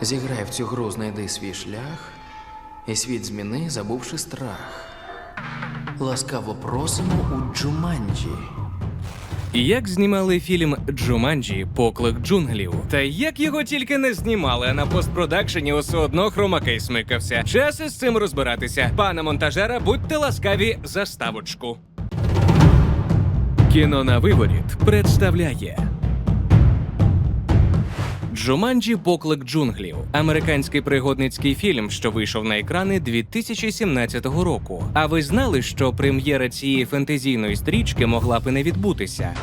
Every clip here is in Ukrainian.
Зіграй в цю гру, знайди свій шлях, і світ зміни, забувши страх. Ласкаво просимо у Джуманджі. Як знімали фільм Джуманджі Поклик джунглів. Та як його тільки не знімали, а на постпродакшені усе одно хромакей смикався. Час із цим розбиратися. Пане монтажера, будьте ласкаві заставочку. Кіно на виворіт представляє. Джуманджі Поклик джунглів американський пригодницький фільм, що вийшов на екрани 2017 року. А ви знали, що прем'єра цієї фентезійної стрічки могла б і не відбутися?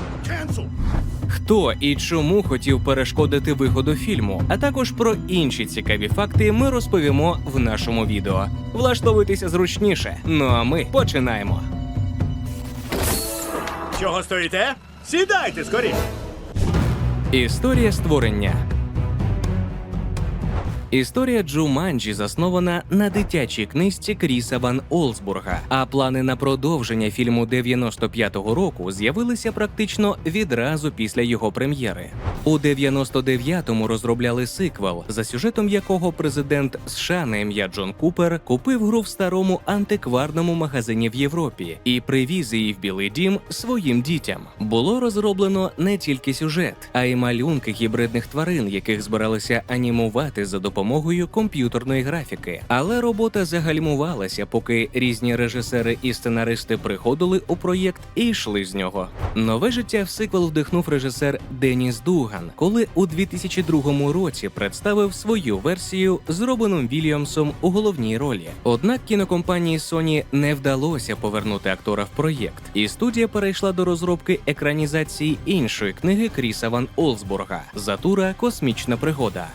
Хто і чому хотів перешкодити виходу фільму, а також про інші цікаві факти ми розповімо в нашому відео. Влаштовуйтеся зручніше. Ну а ми починаємо. Чого стоїте? Сідайте скоріше. Історія створення. Історія Джуманджі заснована на дитячій книжці Кріса Ван Олсбурга, а плани на продовження фільму 95-го року з'явилися практично відразу після його прем'єри. У 99-му розробляли сиквел, за сюжетом якого президент США на ім'я Джон Купер купив гру в старому антикварному магазині в Європі і привіз її в Білий Дім своїм дітям. Було розроблено не тільки сюжет, а й малюнки гібридних тварин, яких збиралися анімувати за допомогою комп'ютерної графіки. Але робота загальмувалася, поки різні режисери і сценаристи приходили у проєкт і йшли з нього. Нове життя в сиквел вдихнув режисер Деніс Дуган, коли у 2002 році представив свою версію з Робином Вільямсом у головній ролі. Однак кінокомпанії Sony не вдалося повернути актора в проєкт, і студія перейшла до розробки екранізації іншої книги Кріса Ван Олсбурга Затура Космічна пригода.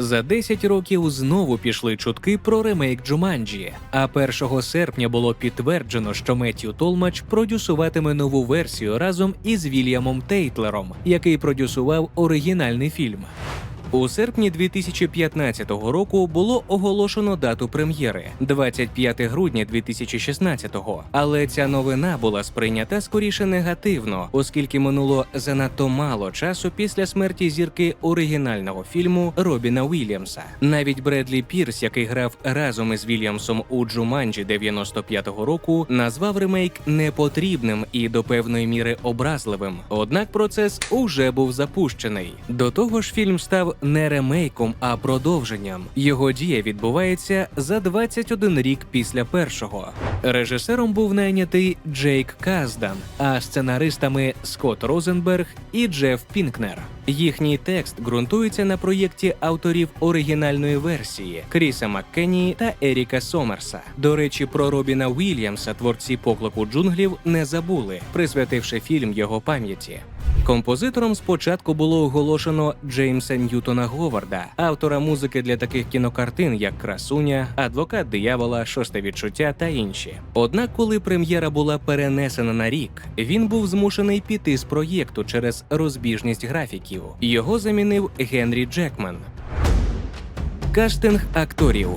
За 10 років знову пішли чутки про ремейк Джуманджі. А 1 серпня було підтверджено, що Меттью Толмач продюсуватиме нову версію разом із Вільямом Тейтлером, який продюсував оригінальний фільм. У серпні 2015 року було оголошено дату прем'єри 25 грудня 2016-го. Але ця новина була сприйнята скоріше негативно, оскільки минуло занадто мало часу після смерті зірки оригінального фільму Робіна Уільямса. Навіть Бредлі Пірс, який грав разом із Вільямсом у Джуманджі 95-го року, назвав ремейк непотрібним і до певної міри образливим. Однак процес уже був запущений. До того ж, фільм став не ремейком, а продовженням. Його дія відбувається за 21 рік після першого. Режисером був найнятий Джейк Каздан, а сценаристами Скотт Розенберг і Джеф Пінкнер. Їхній текст ґрунтується на проєкті авторів оригінальної версії Кріса Маккені та Еріка Сомерса. До речі, про Робіна Уільямса творці поклику джунглів не забули, присвятивши фільм його пам'яті. Композитором спочатку було оголошено Джеймса Ньютона Говарда, автора музики для таких кінокартин, як Красуня, Адвокат диявола, Шосте відчуття та інші. Однак, коли прем'єра була перенесена на рік, він був змушений піти з проєкту через розбіжність графіків. Його замінив Генрі Джекман. Кастинг акторів.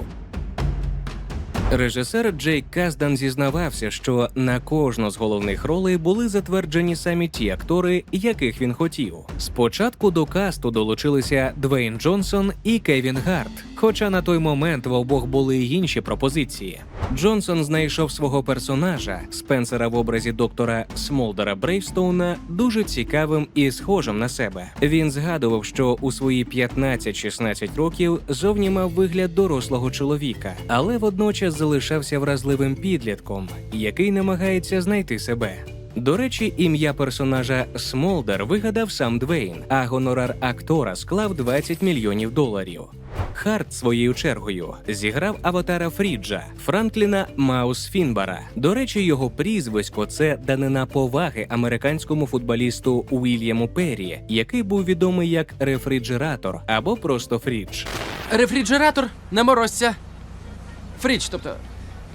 Режисер Джейк Каздан зізнавався, що на кожну з головних ролей були затверджені самі ті актори, яких він хотів. Спочатку до касту долучилися Двейн Джонсон і Кевін Гарт. Хоча на той момент в обох були й інші пропозиції. Джонсон знайшов свого персонажа Спенсера в образі доктора Смолдера Брейвстоуна дуже цікавим і схожим на себе. Він згадував, що у свої 15-16 років зовні мав вигляд дорослого чоловіка, але водночас залишався вразливим підлітком, який намагається знайти себе. До речі, ім'я персонажа Смолдер вигадав сам Двейн, а гонорар актора склав 20 мільйонів доларів. Харт своєю чергою зіграв аватара Фріджа Франкліна Маус Фінбара. До речі, його прізвисько це данина поваги американському футболісту Уільяму Перрі, який був відомий як рефрижератор або просто Фрідж. Рефріджератор на морозця. Фріч, тобто.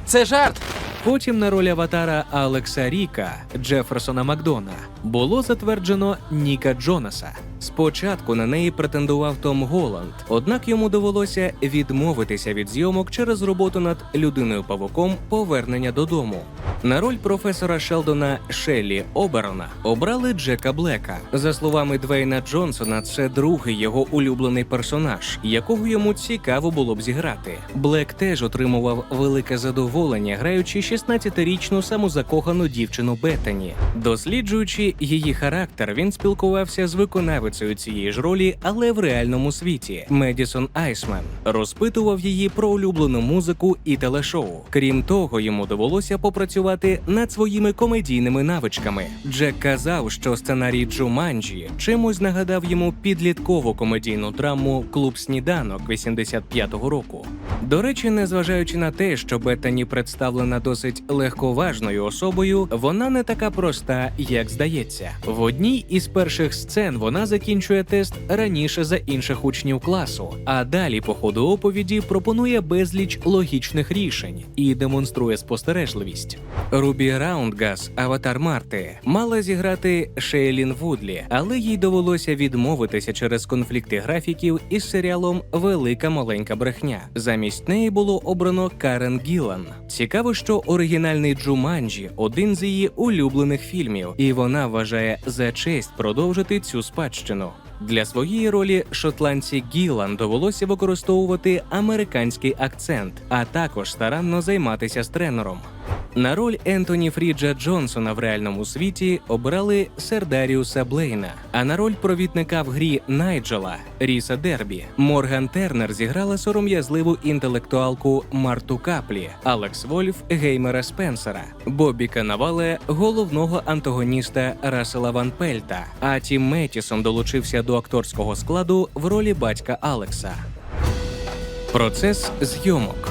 Це жарт. Потім на роль аватара Алекса Ріка Джеферсона Макдона було затверджено Ніка Джонаса. Спочатку на неї претендував Том Голланд, однак йому довелося відмовитися від зйомок через роботу над людиною павуком повернення додому. На роль професора Шелдона Шеллі Оберона обрали Джека Блека. За словами Двейна Джонсона, це другий його улюблений персонаж, якого йому цікаво було б зіграти. Блек теж отримував велике задоволення, граючи 16-річну самозакохану дівчину Беттані. Досліджуючи її характер, він спілкувався з виконавицею цієї ж ролі, але в реальному світі Медісон Айсмен розпитував її про улюблену музику і телешоу. Крім того, йому довелося попрацювати над своїми комедійними навичками. Джек казав, що сценарій Джуманджі чимось нагадав йому підліткову комедійну драму Клуб сніданок 85-го року. До речі, незважаючи на те, що Беттані представлена досить легковажною особою, вона не така проста, як здається. В одній із перших сцен вона закінчує тест раніше за інших учнів класу, а далі по ходу оповіді пропонує безліч логічних рішень і демонструє спостережливість. Рубі Раундгас, аватар Марти, мала зіграти Шейлін Вудлі, але їй довелося відмовитися через конфлікти графіків із серіалом Велика маленька брехня. Замість неї було обрано Карен Гілан. Цікаво, що оригінальний Джуманджі один з її улюблених фільмів, і вона вважає за честь продовжити цю спадщину. Для своєї ролі шотландці Гілан довелося використовувати американський акцент, а також старанно займатися з тренером. На роль Ентоні Фріджа Джонсона в реальному світі обрали Сердаріуса Блейна, а на роль провідника в грі Найджела Ріса Дербі Морган Тернер зіграла сором'язливу інтелектуалку Марту Каплі, Алекс Вольф геймера Спенсера, Бобі Канавале головного антагоніста Рассела Ван Пельта. А Тім Метісон долучився до акторського складу в ролі батька Алекса. Процес зйомок.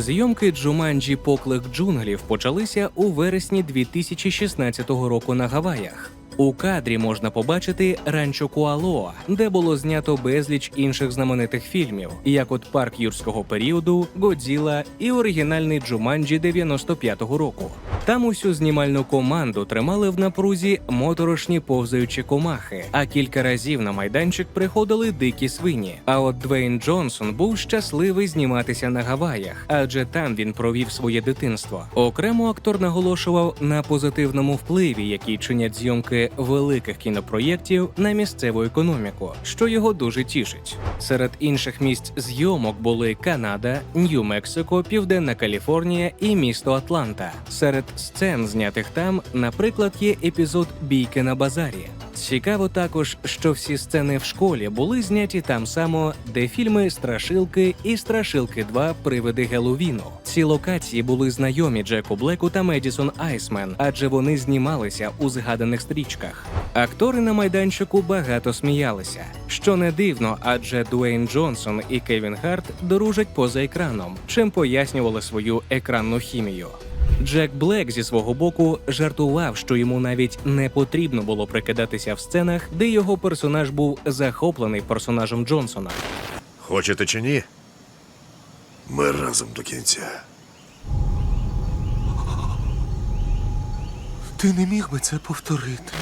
Зйомки Джуманджі Поклик джунглів почалися у вересні 2016 року на Гаваях. У кадрі можна побачити ранчо Куалоа, де було знято безліч інших знаменитих фільмів, як от парк юрського періоду, Годзіла і оригінальний Джуманджі 95-го року. Там усю знімальну команду тримали в напрузі моторошні повзаючі комахи, а кілька разів на майданчик приходили дикі свині. А от Двейн Джонсон був щасливий зніматися на Гаваях, адже там він провів своє дитинство. Окремо актор наголошував на позитивному впливі, який чинять зйомки великих кінопроєктів на місцеву економіку, що його дуже тішить. Серед інших місць зйомок були Канада, Нью-Мексико, Південна Каліфорнія і місто Атланта. Серед сцен, знятих там, наприклад, є епізод бійки на базарі. Цікаво також, що всі сцени в школі були зняті там само, де фільми Страшилки і Страшилки 2 Привиди Геловіну. Ці локації були знайомі Джеку Блеку та Медісон Айсмен, адже вони знімалися у згаданих стрічках. Актори на майданчику багато сміялися, що не дивно, адже Дуейн Джонсон і Кевін Харт дружать поза екраном, чим пояснювали свою екранну хімію. Джек Блек зі свого боку жартував, що йому навіть не потрібно було прикидатися в сценах, де його персонаж був захоплений персонажем Джонсона. Хочете чи ні? Ми разом до кінця. Ти не міг би це повторити.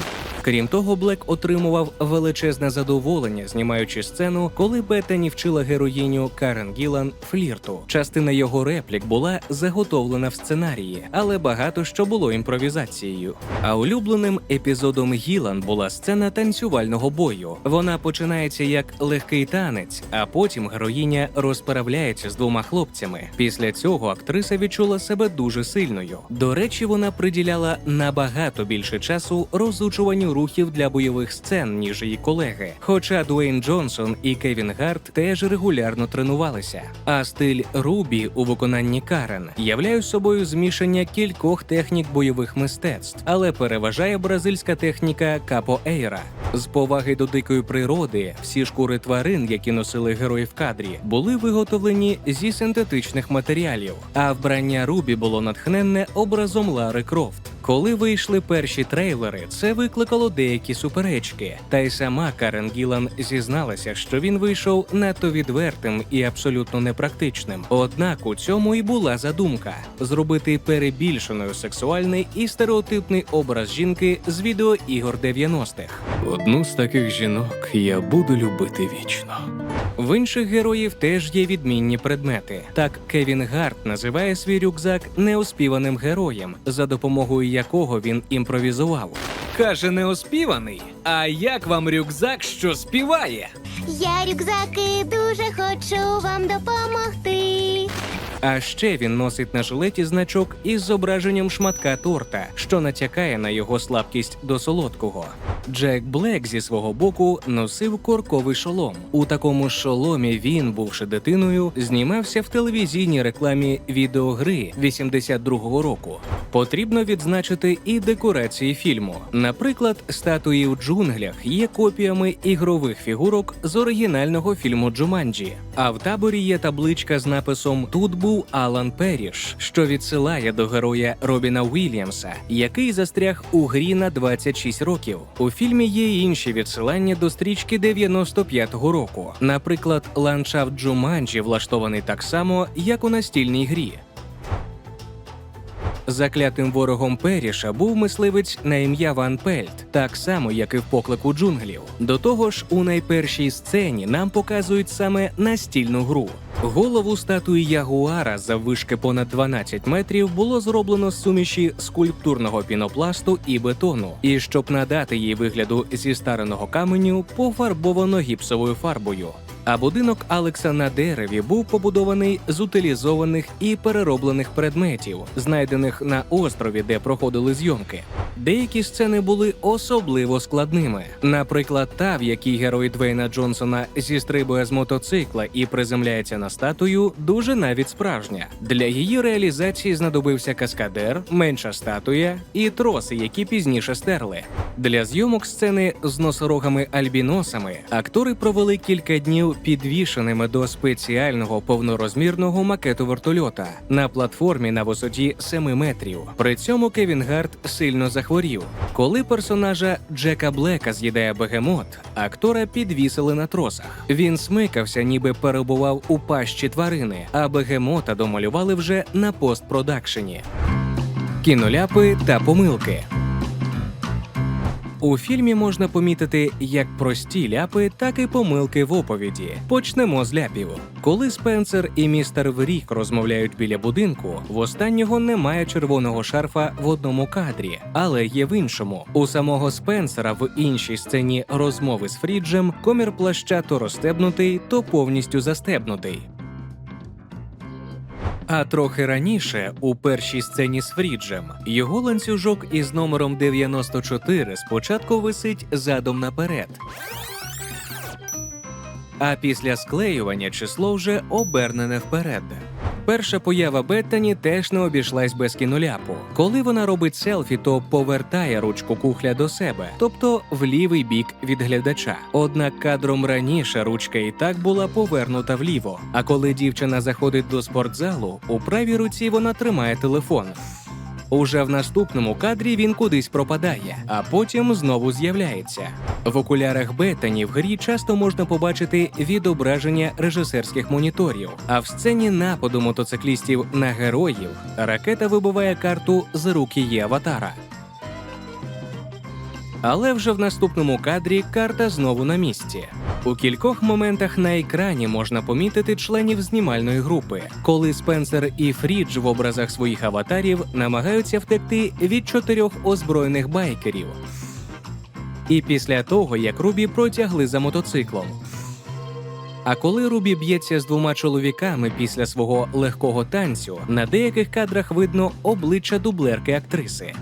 Крім того, Блек отримував величезне задоволення, знімаючи сцену, коли Беттані вчила героїню Карен Гілан флірту. Частина його реплік була заготовлена в сценарії, але багато що було імпровізацією. А улюбленим епізодом Гілан була сцена танцювального бою. Вона починається як легкий танець, а потім героїня розправляється з двома хлопцями. Після цього актриса відчула себе дуже сильною. До речі, вона приділяла набагато більше часу розучуванню рухів для бойових сцен, ніж її колеги. Хоча Дуейн Джонсон і Кевін Гарт теж регулярно тренувалися. А стиль Рубі у виконанні Карен являє собою змішання кількох технік бойових мистецтв, але переважає бразильська техніка капоейра. З поваги до дикої природи всі шкури тварин, які носили герої в кадрі, були виготовлені зі синтетичних матеріалів. А вбрання Рубі було натхненне образом Лари Крофт. Коли вийшли перші трейлери, це викликало деякі суперечки. Та й сама Карен Гілан зізналася, що він вийшов надто відвертим і абсолютно непрактичним. Однак у цьому і була задумка зробити перебільшеною сексуальний і стереотипний образ жінки з відеоігор 90-х. Одну з таких жінок я буду любити вічно. В інших героїв теж є відмінні предмети. Так Кевін Гарт називає свій рюкзак неоспіваним героєм, за допомогою якого він імпровізував. Каже, неоспіваний. А як вам рюкзак, що співає? Я рюкзаки дуже хочу вам допомогти. А ще він носить на жилеті значок із зображенням шматка торта, що натякає на його слабкість до солодкого. Джек Блек зі свого боку носив корковий шолом. У такому шоломі він, бувши дитиною, знімався в телевізійній рекламі відеогри 82-го року. Потрібно відзначити і декорації фільму. Наприклад, статуї у джунглях є копіями ігрових фігурок з оригінального фільму Джуманджі. А в таборі є табличка з написом Тут був Алан Періш, що відсилає до героя Робіна Уільямса, який застряг у грі на 26 років. У фільмі є й інші відсилання до стрічки 95-го року. Наприклад, ландшафт Джуманджі влаштований так само, як у настільній грі. Заклятим ворогом Періша був мисливець на ім'я Ван Пельт, так само, як і в поклику джунглів. До того ж, у найпершій сцені нам показують саме настільну гру. Голову статуї Ягуара заввишки понад 12 метрів було зроблено з суміші скульптурного пінопласту і бетону. І щоб надати їй вигляду зі стареного каменю, пофарбовано гіпсовою фарбою. А будинок Алекса на дереві був побудований з утилізованих і перероблених предметів, знайдених на острові, де проходили зйомки. Деякі сцени були особливо складними. Наприклад, та, в якій герой Двейна Джонсона зістрибує з мотоцикла і приземляється на статую, дуже навіть справжня. Для її реалізації знадобився каскадер, менша статуя і троси, які пізніше стерли. Для зйомок сцени з носорогами альбіносами актори провели кілька днів підвішеними до спеціального повнорозмірного макету вертольота на платформі на висоті 7 метрів. При цьому Кевін Гарт сильно захворів. Коли персонажа Джека Блека з'їдає бегемот, актора підвісили на тросах. Він смикався, ніби перебував у пащі тварини, а бегемота домалювали вже на постпродакшені. Кіноляпи та помилки. У фільмі можна помітити як прості ляпи, так і помилки в оповіді. Почнемо з ляпів. Коли Спенсер і містер Врік розмовляють біля будинку, в останнього немає червоного шарфа в одному кадрі, але є в іншому. У самого Спенсера в іншій сцені розмови з Фріджем комір плаща то розстебнутий, то повністю застебнутий. А трохи раніше, у першій сцені з Фріджем, його ланцюжок із номером 94 спочатку висить задом наперед. А після склеювання число вже обернене вперед. Перша поява Беттані теж не обійшлась без кіноляпу. Коли вона робить селфі, то повертає ручку кухля до себе, тобто в лівий бік від глядача. Однак кадром раніше ручка і так була повернута вліво. А коли дівчина заходить до спортзалу, у правій руці вона тримає телефон. Уже в наступному кадрі він кудись пропадає, а потім знову з'являється. В окулярах Беттані в грі часто можна побачити відображення режисерських моніторів. А в сцені нападу мотоциклістів на героїв ракета вибиває карту з рук її аватара. Але вже в наступному кадрі карта знову на місці. У кількох моментах на екрані можна помітити членів знімальної групи, коли Спенсер і Фрідж в образах своїх аватарів намагаються втекти від чотирьох озброєних байкерів. І після того, як Рубі протягли за мотоциклом. А коли Рубі б'ється з двома чоловіками після свого легкого танцю, на деяких кадрах видно обличчя дублерки актриси.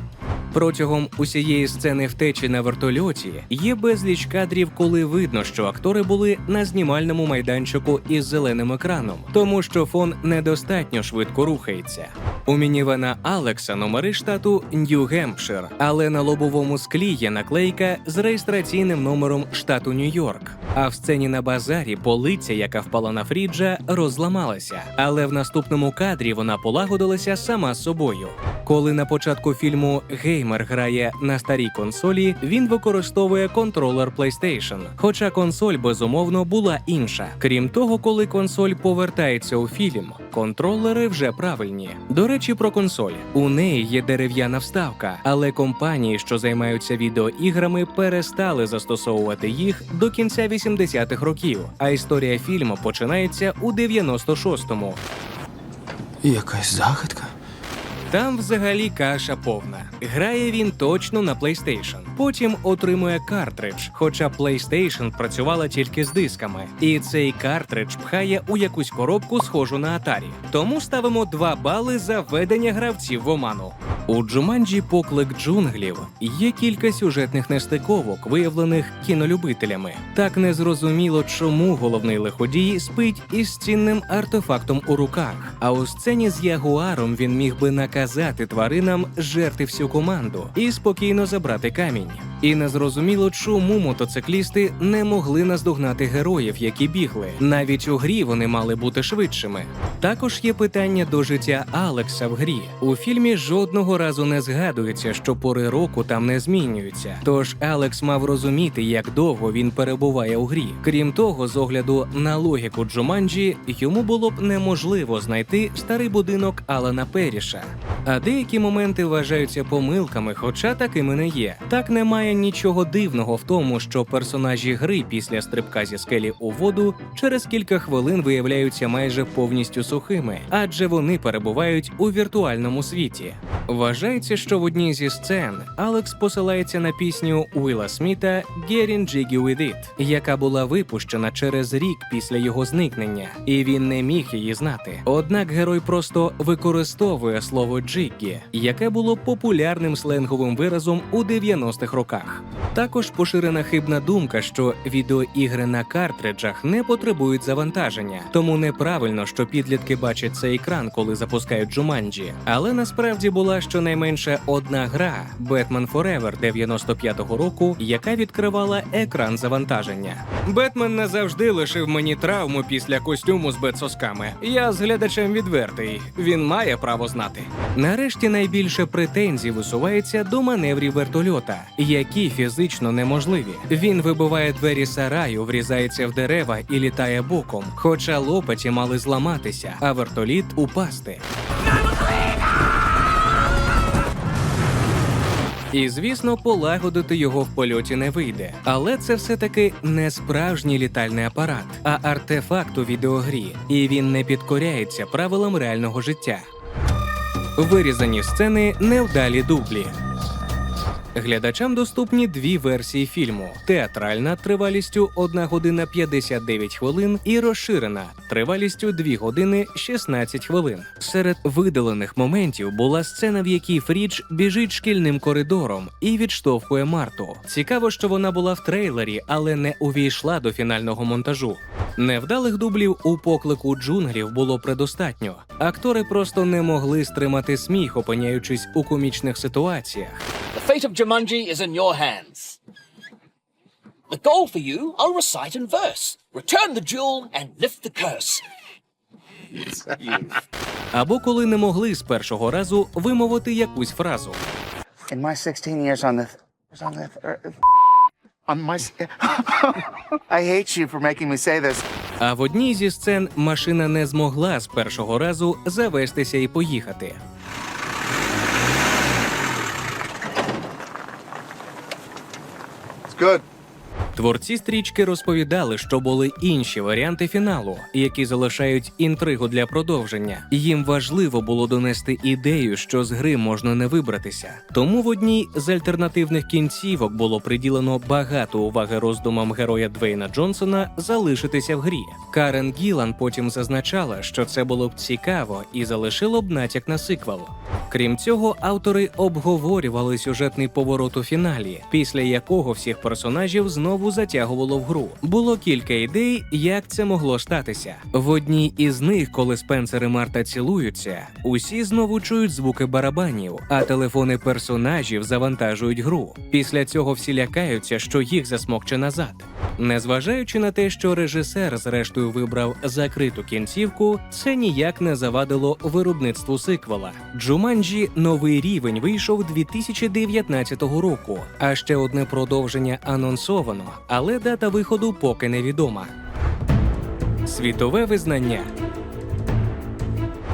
Протягом усієї сцени втечі на вертольоті є безліч кадрів, коли видно, що актори були на знімальному майданчику із зеленим екраном, тому що фон недостатньо швидко рухається. У мінівена Алекса номери штату Нью-Гемпшир, але на лобовому склі є наклейка з реєстраційним номером штату Нью-Йорк. А в сцені на базарі полиця, яка впала на Фріджа, розламалася. Але в наступному кадрі вона полагодилася сама собою. Коли на початку фільму геймер грає на старій консолі, він використовує контролер PlayStation. Хоча консоль безумовно була інша. Крім того, коли консоль повертається у фільм, контролери вже правильні. До речі, про консоль у неї є дерев'яна вставка, але компанії, що займаються відеоіграми, перестали застосовувати їх до кінця 80-х років, а історія фільму починається у 96-му. Якась загадка. Там взагалі каша повна. Грає він точно на PlayStation. Потім отримує картридж, хоча PlayStation працювала тільки з дисками. І цей картридж пхає у якусь коробку, схожу на Atari. Тому ставимо 2 бали за введення гравців в оману. У Джуманджі Поклик джунглів є кілька сюжетних нестиковок, виявлених кінолюбителями. Так незрозуміло, чому головний лиходій спить із цінним артефактом у руках. А у сцені з ягуаром він міг би наказати тваринам жерти всю команду і спокійно забрати камінь. Україні. І незрозуміло, чому мотоциклісти не могли наздогнати героїв, які бігли. Навіть у грі вони мали бути швидшими. Також є питання до життя Алекса в грі. У фільмі жодного разу не згадується, що пори року там не змінюються. Тож Алекс мав розуміти, як довго він перебуває у грі. Крім того, з огляду на логіку Джуманджі, йому було б неможливо знайти старий будинок Алана Періша. А деякі моменти вважаються помилками, хоча такими не є. Так немає нічого дивного в тому, що персонажі гри після стрибка зі скелі у воду через кілька хвилин виявляються майже повністю сухими, адже вони перебувають у віртуальному світі. Вважається, що в одній зі сцен Алекс посилається на пісню Уіла Сміта «Getting Jiggy With It», яка була випущена через рік після його зникнення, і він не міг її знати. Однак герой просто використовує слово «джиггі», яке було популярним сленговим виразом у 90-х роках. Також поширена хибна думка, що відеоігри на картриджах не потребують завантаження, тому неправильно, що підлітки бачать цей екран, коли запускають Джуманджі. Але насправді була щонайменше одна гра Batman Forever 95-го року, яка відкривала екран завантаження. Бетмен не завжди лишив мені травму після костюму з бетсосками. Я з глядачем відвертий. Він має право знати. Нарешті найбільше претензій висувається до маневрів вертольота, які фізично неможливі. Він вибиває двері сараю, врізається в дерева і літає боком, хоча лопаті мали зламатися, а вертоліт упасти. І звісно, полагодити його в польоті не вийде. Але це все-таки не справжній літальний апарат, а артефакт у відеогрі, і він не підкоряється правилам реального життя. Вирізані сцени невдалі дублі. Глядачам доступні дві версії фільму: театральна тривалістю 1 година 59 хвилин і розширена тривалістю 2 години 16 хвилин. Серед видалених моментів була сцена, в якій Фрідж біжить шкільним коридором і відштовхує Марту. Цікаво, що вона була в трейлері, але не увійшла до фінального монтажу. Невдалих дублів у поклику джунглів було предостатньо. Актори просто не могли стримати сміх, опиняючись у комічних ситуаціях. Jumanji is in your hands. The goal for you, I'll recite in verse. Return the jewel and lift the curse. Або коли не могли з першого разу вимовити якусь фразу. In my 16 years on the on the earth, on my s- I hate you for making me say this. А в одній зі сцен машина не змогла з першого разу завестися і поїхати. Good. Творці стрічки розповідали, що були інші варіанти фіналу, які залишають інтригу для продовження. Їм важливо було донести ідею, що з гри можна не вибратися. Тому в одній з альтернативних кінцівок було приділено багато уваги роздумам героя Двейна Джонсона залишитися в грі. Карен Гілан потім зазначала, що це було б цікаво і залишило б натяк на сиквел. Крім цього, автори обговорювали сюжетний поворот у фіналі, після якого всіх персонажів знову затягувало в гру. Було кілька ідей, як це могло статися. В одній із них, коли Спенсер і Марта цілуються, усі знову чують звуки барабанів, а телефони персонажів завантажують гру. Після цього всі лякаються, що їх засмокче назад. Незважаючи на те, що режисер зрештою вибрав закриту кінцівку, це ніяк не завадило виробництву сиквела. Джуманджі новий рівень вийшов 2019 року, а ще одне продовження анонсовано, але дата виходу поки невідома. Світове визнання.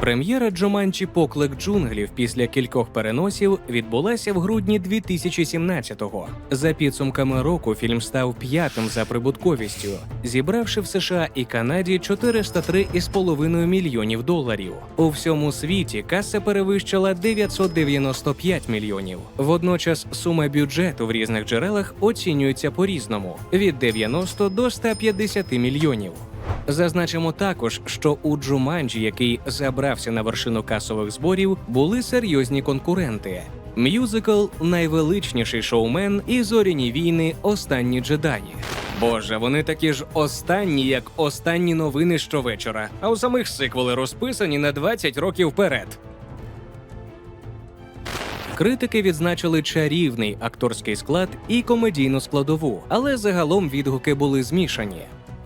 Прем'єра Джуманчі Поклик джунглів після кількох переносів відбулася в грудні 2017-го. За підсумками року фільм став п'ятим за прибутковістю, зібравши в США і Канаді 403,5 мільйонів доларів. У всьому світі каса перевищила 995 мільйонів. Водночас сума бюджету в різних джерелах оцінюється по-різному від 90 до 150 мільйонів. Зазначимо також, що у Джуманджі, який забрався на вершину касових зборів, були серйозні конкуренти. Мюзикл найвеличніший шоумен і зоряні війни Останні джедаї. Боже, вони такі ж останні, як останні новини щовечора, а у самих сиквели розписані на 20 років вперед. Критики відзначили чарівний акторський склад і комедійну складову, але загалом відгуки були змішані.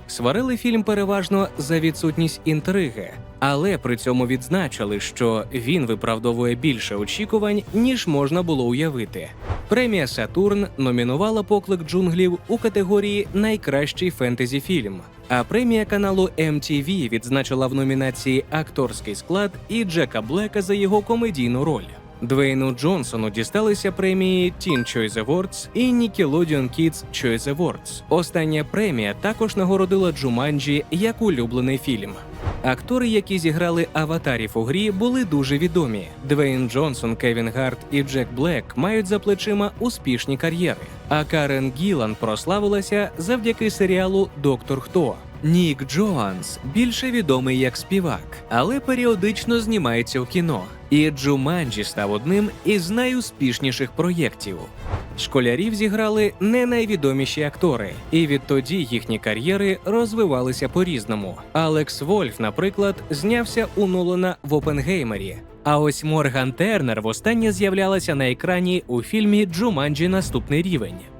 Сварили фільм переважно за відсутність інтриги, але при цьому відзначили, що він виправдовує більше очікувань, ніж можна було уявити. Премія Сатурн номінувала поклик джунглів у категорії Найкращий фентезі фільм. А премія каналу MTV відзначила в номінації Акторський склад і Джека Блека за його комедійну роль. Двейну Джонсону дісталися премії Teen Choice Awards і Nickelodeon Kids Choice Awards. Остання премія також нагородила Джуманджі як улюблений фільм. Актори, які зіграли аватарів у грі, були дуже відомі. Двейн Джонсон, Кевін Гарт і Джек Блек мають за плечима успішні кар'єри. А Карен Гілан прославилася завдяки серіалу Доктор Хто. Нік Джоанс більше відомий як співак, але періодично знімається у кіно. І Джуманджі став одним із найуспішніших проєктів. Школярів зіграли не найвідоміші актори, і відтоді їхні кар'єри розвивалися по-різному. Алекс Вольф, наприклад, знявся у Нолана в Опенгеймері. А ось Морган Тернер востаннє з'являлася на екрані у фільмі Джуманджі Наступний рівень.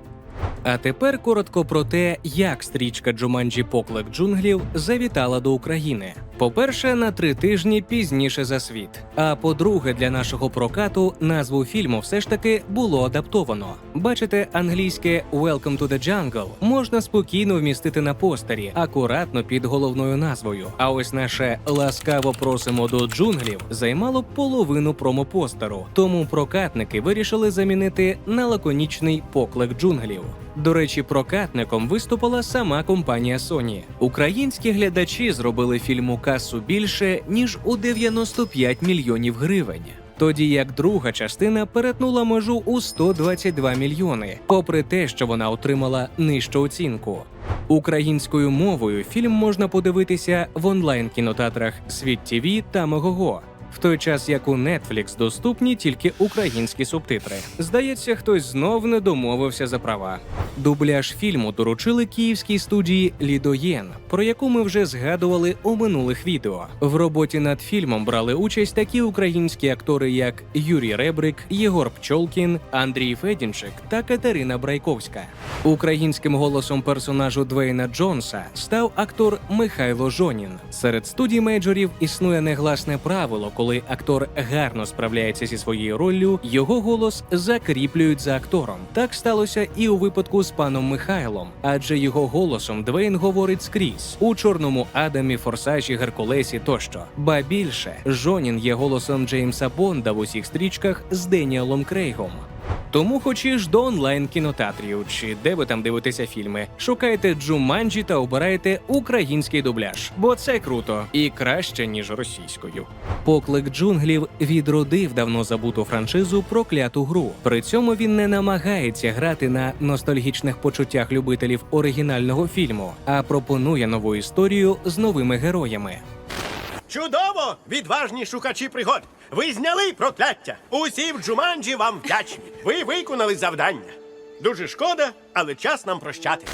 А тепер коротко про те, як стрічка Джуманджі Поклик джунглів завітала до України. По-перше, на три тижні пізніше за світ. А по-друге, для нашого прокату назву фільму все ж таки було адаптовано. Бачите, англійське «Welcome to the Jungle» можна спокійно вмістити на постері, акуратно під головною назвою. А ось наше ласкаво просимо до джунглів займало половину промопостеру. Тому прокатники вирішили замінити на лаконічний поклик джунглів. До речі, прокатником виступила сама компанія Sony. Українські глядачі зробили фільму касу більше ніж у 95 мільйонів гривень. Тоді як друга частина перетнула межу у 122 мільйони, попри те, що вона отримала нижчу оцінку. Українською мовою фільм можна подивитися в онлайн кінотеатрах Світ ТВ та Мегого. В той час як у Netflix доступні тільки українські субтитри. Здається, хтось знов не домовився за права. Дубляж фільму доручили київській студії Лідоєн, про яку ми вже згадували у минулих відео. В роботі над фільмом брали участь такі українські актори, як Юрій Ребрик, Єгор Пчолкін, Андрій Федінчик та Катерина Брайковська. Українським голосом персонажу Двейна Джонса став актор Михайло Жонін. Серед студій мейджорів існує негласне правило, коли актор гарно справляється зі своєю роллю, його голос закріплюють за актором. Так сталося і у випадку з паном Михайлом, адже його голосом Двейн говорить скрізь у чорному Адамі, Форсажі, Геркулесі тощо. Ба більше Жонін є голосом Джеймса Бонда в усіх стрічках з Деніалом Крейгом. Тому хочеш до онлайн кінотеатрів чи де ви там дивитеся фільми, шукайте Джуманджі та обирайте український дубляж, бо це круто і краще ніж російською. Поклик джунглів відродив давно забуту франшизу прокляту гру. При цьому він не намагається грати на ностальгічних почуттях любителів оригінального фільму, а пропонує нову історію з новими героями. Чудово, відважні шукачі пригод. Ви зняли прокляття. Усі в Джуманджі вам вдячні. Ви виконали завдання. Дуже шкода, але час нам прощати.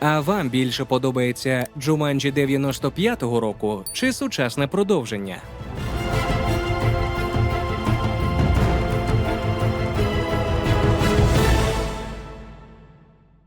А вам більше подобається Джуманджі 95-го року чи сучасне продовження?